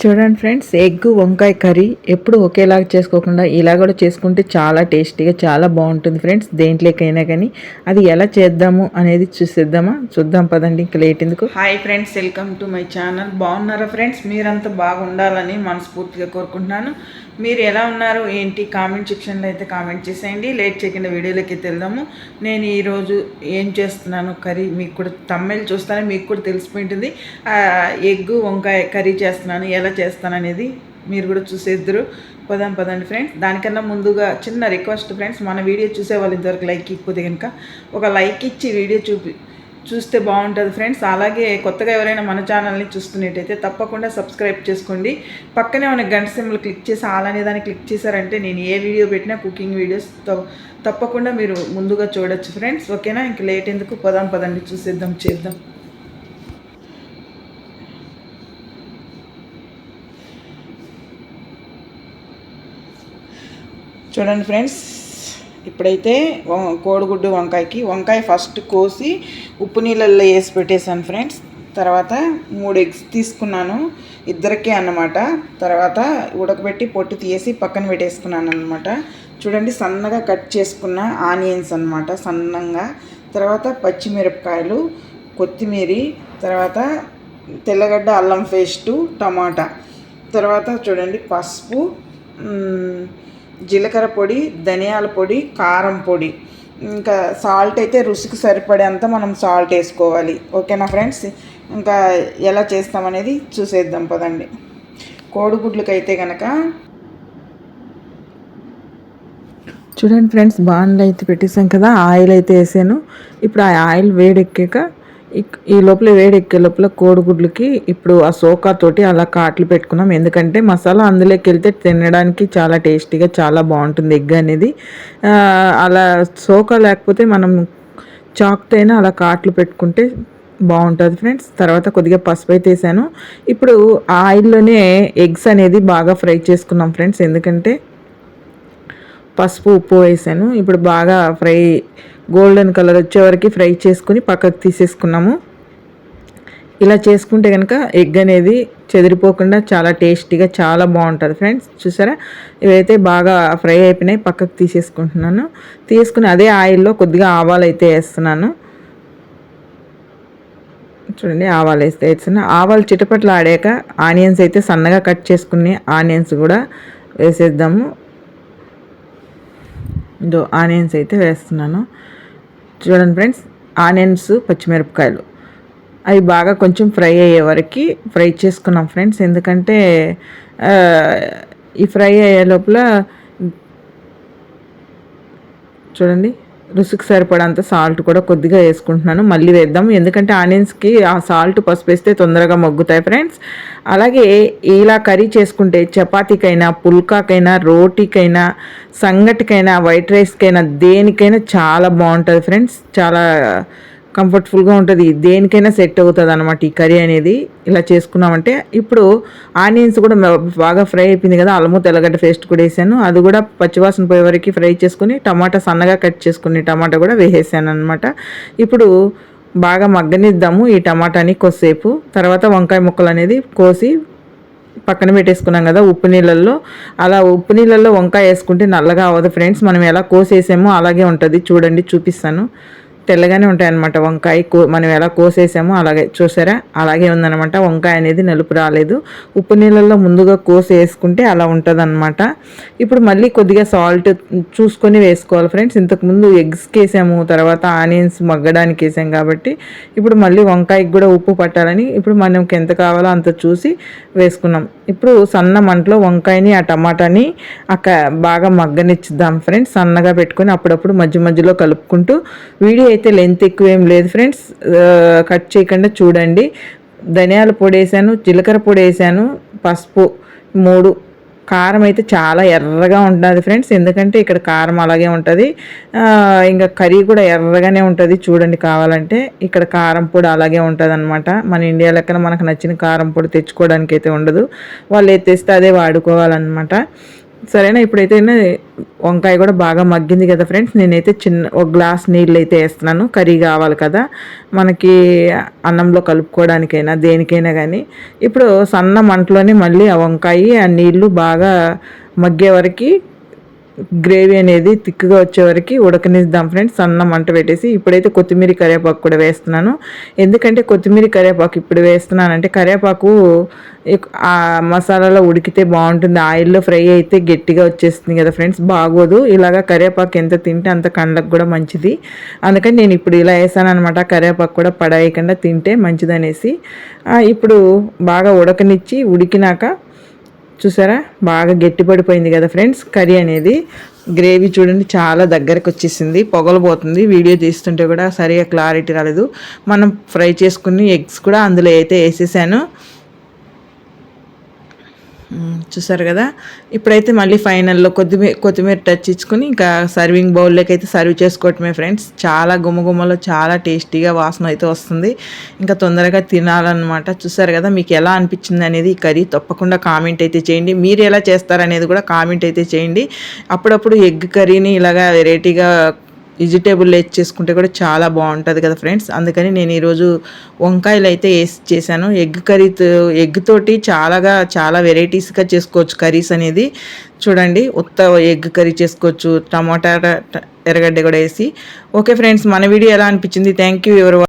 చూడండి friends egg వంకాయ curry ఎప్పుడు ఒకేలాగా చేసుకోకుండా ఇలా కూడా చేసుకుంటే చాలా టేస్టీగా చాలా బాగుంటుంది ఫ్రెండ్స్. దేంట్లోకైనా కానీ అది ఎలా చేద్దాము అనేది చూసేద్దామా? చూద్దాం పదండి ఇంకా లేట్ ఎందుకు? Hi friends welcome to my channel బాగున్నారా ఫ్రెండ్స్ మీరంతా బాగుండాలని మనస్ఫూర్తిగా కోరుకుంటున్నాను. మీరు ఎలా ఉన్నారు? ఏంటి? కామెంట్ సెక్షన్లో అయితే కామెంట్ చేసేయండి. లేట్ చేయకుండా వీడియోలోకి వెళ్దాము. నేను ఈరోజు ఏం చేస్తున్నాను కర్రీ మీకు కూడా తమ్మెల్ చూస్తానే మీకు కూడా తెలిసిపోయింటుంది ఎగ్ వంకాయ కర్రీ చేస్తున్నాను. ఎలా ఎలా చేస్తాననేది మీరు కూడా చూసేద్దరు. పదాం పదండి ఫ్రెండ్స్. దానికన్నా ముందుగా చిన్న రిక్వెస్ట్ ఫ్రెండ్స్ మన వీడియో చూసే వాళ్ళు ఇంతవరకు లైక్ ఇకపోతే కనుక ఒక లైక్ ఇచ్చి వీడియో చూపి చూస్తే బాగుంటుంది ఫ్రెండ్స్. అలాగే కొత్తగా ఎవరైనా మన ఛానల్ని చూస్తున్నట్టయితే తప్పకుండా సబ్స్క్రైబ్ చేసుకోండి. పక్కనే ఉన్న గంట సింబల్ క్లిక్ చేసి ఆల్ అనే దాన్ని క్లిక్ చేశారంటే నేను ఏ వీడియో పెట్టినా కుకింగ్ వీడియోస్ తప్పకుండా మీరు ముందుగా చూడొచ్చు ఫ్రెండ్స్. ఓకేనా? ఇంక లేట్ ఎందుకు? పదాం పదండి చూసేద్దాం చేద్దాం. చూడండి ఫ్రెండ్స్. ఇప్పుడైతే కోడిగుడ్డు వంకాయకి వంకాయ ఫస్ట్ కోసి ఉప్పు నీళ్ళల్లో వేసి పెట్టేశాను ఫ్రెండ్స్. తర్వాత మూడు ఎగ్స్ తీసుకున్నాను ఇద్దరికే అన్నమాట. తర్వాత ఉడకబెట్టి పొట్టు తీసి పక్కన పెట్టేసుకున్నాను అనమాట చూడండి సన్నగా కట్ చేసుకున్న ఆనియన్స్ అనమాట సన్నంగా. తర్వాత పచ్చిమిరపకాయలు కొత్తిమీర తర్వాత తెల్లగడ్డ అల్లం పేస్టు టమాటా. తర్వాత చూడండి పసుపు జీలకర్ర పొడి ధనియాల పొడి కారం పొడి. ఇంకా సాల్ట్ అయితే రుచికి సరిపడేంత మనం సాల్ట్ వేసుకోవాలి. ఓకేనా ఫ్రెండ్స్? ఇంకా ఎలా చేస్తామనేది చూసేద్దాం పదండి. కోడిగుడ్లకి అయితే కనుక చూడండి ఫ్రెండ్స్ బాండ్లు అయితే పెట్టేసాం కదా ఆయిల్ అయితే వేసాను. ఇప్పుడు ఆ ఆయిల్ వేడెక్కాక ఈ లోపల వేడెక్కే లోపల కోడిగుడ్లకి ఇప్పుడు ఆ సోకాతోటి అలా కాట్లు పెట్టుకున్నాం. ఎందుకంటే మసాలా అందులోకి వెళ్తే తినడానికి చాలా టేస్టీగా చాలా బాగుంటుంది ఎగ్ అనేది. అలా సోకా లేకపోతే మనం చాక్తో అయినా అలా కాట్లు పెట్టుకుంటే బాగుంటుంది ఫ్రెండ్స్. తర్వాత కొద్దిగా పసుపు అయితే వేసాను. ఇప్పుడు ఆయిల్లోనే ఎగ్స్ అనేది బాగా ఫ్రై చేసుకున్నాం ఫ్రెండ్స్. ఎందుకంటే పసుపు ఉప్పు వేసాను. ఇప్పుడు బాగా ఫ్రై గోల్డెన్ కలర్ వచ్చే వరకు ఫ్రై చేసుకుని పక్కకు తీసేసుకున్నాము. ఇలా చేసుకుంటే కనుక ఎగ్ అనేది చెదిరిపోకుండా చాలా టేస్టీగా చాలా బాగుంటుంది ఫ్రెండ్స్. చూసారా? ఇవైతే బాగా ఫ్రై అయిపోయినాయి. పక్కకు తీసేసుకుంటున్నాను. తీసుకుని అదే ఆయిల్లో కొద్దిగా ఆవాలు అయితే వేస్తున్నాను. చూడండి ఆవాలు వేస్తే వేస్తున్నా. ఆవాలు చిటపట్లు ఆడాక ఆనియన్స్ అయితే సన్నగా కట్ చేసుకుని ఆనియన్స్ కూడా వేసేద్దాము. ఇదో ఆనియన్స్ అయితే వేస్తున్నాను. చూడండి ఫ్రెండ్స్ ఆనియన్స్ పచ్చిమిరపకాయలు. అవి బాగా కొంచెం ఫ్రై అయ్యే వరకు ఫ్రై చేసుకున్నాం ఫ్రెండ్స్. ఎందుకంటే ఈ ఫ్రై అయ్యే లోపల చూడండి రుచికి సరిపడంత సాల్ట్ కూడా కొద్దిగా వేసుకుంటున్నాను. మళ్ళీ వేద్దాం ఎందుకంటే ఆనియన్స్కి ఆ సాల్ట్ పసుపు వేస్తే తొందరగా మగ్గుతాయి ఫ్రెండ్స్. అలాగే ఇలా కర్రీ చేసుకుంటే చపాతీకైనా పుల్కాకైనా రోటీకైనా సంగటికైనా వైట్ రైస్కైనా దేనికైనా చాలా బాగుంటుంది ఫ్రెండ్స్. చాలా కంఫర్ట్ఫుల్గా ఉంటుంది. దేనికైనా సెట్ అవుతుంది అనమాట ఈ కర్రీ అనేది. ఇలా చేసుకున్నామంటే ఇప్పుడు ఆనియన్స్ కూడా బాగా ఫ్రై అయిపోయింది కదా. అల్లము తెల్లగడ్డ పేస్ట్ కూడా వేసాను. అది కూడా పచ్చివాసన పోయే వరకు ఫ్రై చేసుకుని టమాటా సన్నగా కట్ చేసుకుని టమాటా కూడా వేసేసాను అనమాట ఇప్పుడు బాగా మగ్గనిద్దాము ఈ టమాటాని కొద్దిసేపు. తర్వాత వంకాయ ముక్కలు అనేది కోసి పక్కన పెట్టేసుకున్నాం కదా ఉప్పు నీళ్ళల్లో. అలా ఉప్పు నీళ్ళల్లో వంకాయ వేసుకుంటే నల్లగా అవ్వదు ఫ్రెండ్స్. మనం ఎలా కోసేసామో అలాగే ఉంటుంది. చూడండి చూపిస్తాను. తెల్లగానే ఉంటాయి అనమాట వంకాయ కో మనం ఎలా కోసేసామో అలాగే చూసారా? అలాగే ఉందనమాట వంకాయ అనేది నలుపు రాలేదు. ఉప్పు నీళ్ళల్లో ముందుగా కోసి వేసుకుంటే అలా ఉంటుంది అనమాట ఇప్పుడు మళ్ళీ కొద్దిగా సాల్ట్ చూసుకొని వేసుకోవాలి ఫ్రెండ్స్. ఇంతకుముందు ఎగ్స్కి వేసాము తర్వాత ఆనియన్స్ మగ్గడానికి వేసాం కాబట్టి ఇప్పుడు మళ్ళీ వంకాయకి కూడా ఉప్పు పట్టాలని ఇప్పుడు మనకి ఎంత కావాలో అంత చూసి వేసుకున్నాం. ఇప్పుడు సన్న మంటలో వంకాయని ఆ టమాటాని అక్క బాగా మగ్గనిచ్చిద్దాం ఫ్రెండ్స్. సన్నగా పెట్టుకొని అప్పుడప్పుడు మధ్య మధ్యలో కలుపుకుంటూ వీడియో అయితే లెంత్ ఎక్కువ ఏం లేదు ఫ్రెండ్స్ కట్ చేయకుండా చూడండి. ధనియాల పొడి వేసాను జీలకర్ర పొడి వేసాను పసుపు మూడు. కారం అయితే చాలా ఎర్రగా ఉంటుంది ఫ్రెండ్స్ ఎందుకంటే ఇక్కడ కారం అలాగే ఉంటుంది. ఇంకా కర్రీ కూడా ఎర్రగానే ఉంటుంది చూడండి కావాలంటే. ఇక్కడ కారం పొడి అలాగే ఉంటుంది అనమాట మన ఇండియా లెక్కన మనకు నచ్చిన కారం పొడి తెచ్చుకోవడానికి అయితే ఉండదు. వాళ్ళు తెస్తే అదే వాడుకోవాలన్నమాట. సరేనా? ఇప్పుడైతే వంకాయ కూడా బాగా మగ్గింది కదా ఫ్రెండ్స్. నేనైతే చిన్న ఒక గ్లాస్ నీళ్ళు అయితే వేస్తున్నాను. కర్రీ కావాలి కదా. మనకి అన్నంలో కలుపుకోవడానికైనా దేనికైనా కానీ ఇప్పుడు సన్న మంటలోనే మళ్ళీ ఆ వంకాయ ఆ నీళ్ళు బాగా మగ్గే వరకు గ్రేవీ అనేది థిక్గా వచ్చేవరకు ఉడకనిద్దాం ఫ్రెండ్స్. సన్న మంట పెట్టేసి ఇప్పుడైతే కొత్తిమీర కరివేపాకు కూడా వేస్తున్నాను. ఎందుకంటే కొత్తిమీర కరివేపాకు ఇప్పుడు వేస్తున్నానంటే కరివేపాకు ఆ మసాలాలో ఉడికితే బాగుంటుంది. ఆయిల్లో ఫ్రై అయితే గట్టిగా వచ్చేస్తుంది కదా ఫ్రెండ్స్. బాగోదు. ఇలాగా కరివేపాకు ఎంత తింటే అంత కండ్లకు కూడా మంచిది. అందుకని నేను ఇప్పుడు ఇలా వేసాను అనమాట కరివేపాకు కూడా పడేయకుండా తింటే మంచిదనేసి. ఇప్పుడు బాగా ఉడకనిచ్చి ఉడికినాక చూసారా? బాగా గట్టిపడిపోయింది కదా ఫ్రెండ్స్ కర్రీ అనేది. గ్రేవీ చూడండి చాలా దగ్గరకు వచ్చేసింది పొగలబోతుంది. వీడియో తీస్తుంటే కూడా సరిగా క్లారిటీ రాలేదు. మనం ఫ్రై చేసుకుని ఎగ్స్ కూడా అందులో అయితే వేసేసాను. చూసారు కదా? ఇప్పుడైతే మళ్ళీ ఫైనల్లో కొత్తిమీర కొత్తిమీర టచ్ ఇచ్చుకొని ఇంకా సర్వింగ్ బౌల్లోకి అయితే సర్వ్ చేసుకోవటమే ఫ్రెండ్స్. చాలా గుమ్మగుమ్మలో చాలా టేస్టీగా వాసన అయితే వస్తుంది. ఇంకా తొందరగా తినాలన్నమాట. చూసారు కదా మీకు ఎలా అనిపించింది అనేది ఈ కర్రీ తప్పకుండా కామెంట్ అయితే చేయండి. మీరు ఎలా చేస్తారనేది కూడా కామెంట్ అయితే చేయండి. అప్పుడప్పుడు ఎగ్ కర్రీని ఇలాగా వెరైటీగా వెజిటేబుల్ వేసి చేసుకుంటే కూడా చాలా బాగుంటుంది కదా ఫ్రెండ్స్ అందుకని నేను ఈరోజు వంకాయలు అయితే వేసి చేశాను. ఎగ్ కర్రీ ఎగ్ తోటి చాలాగా చాలా వెరైటీస్గా చేసుకోవచ్చు కర్రీస్ అనేది. చూడండి ఉత్త ఎగ్ కర్రీ చేసుకోవచ్చు టమాటా ఎర్రగడ్డ కూడా వేసి. ఓకే ఫ్రెండ్స్ మన వీడియో ఎలా అనిపించింది? థ్యాంక్ యూ ఎవరు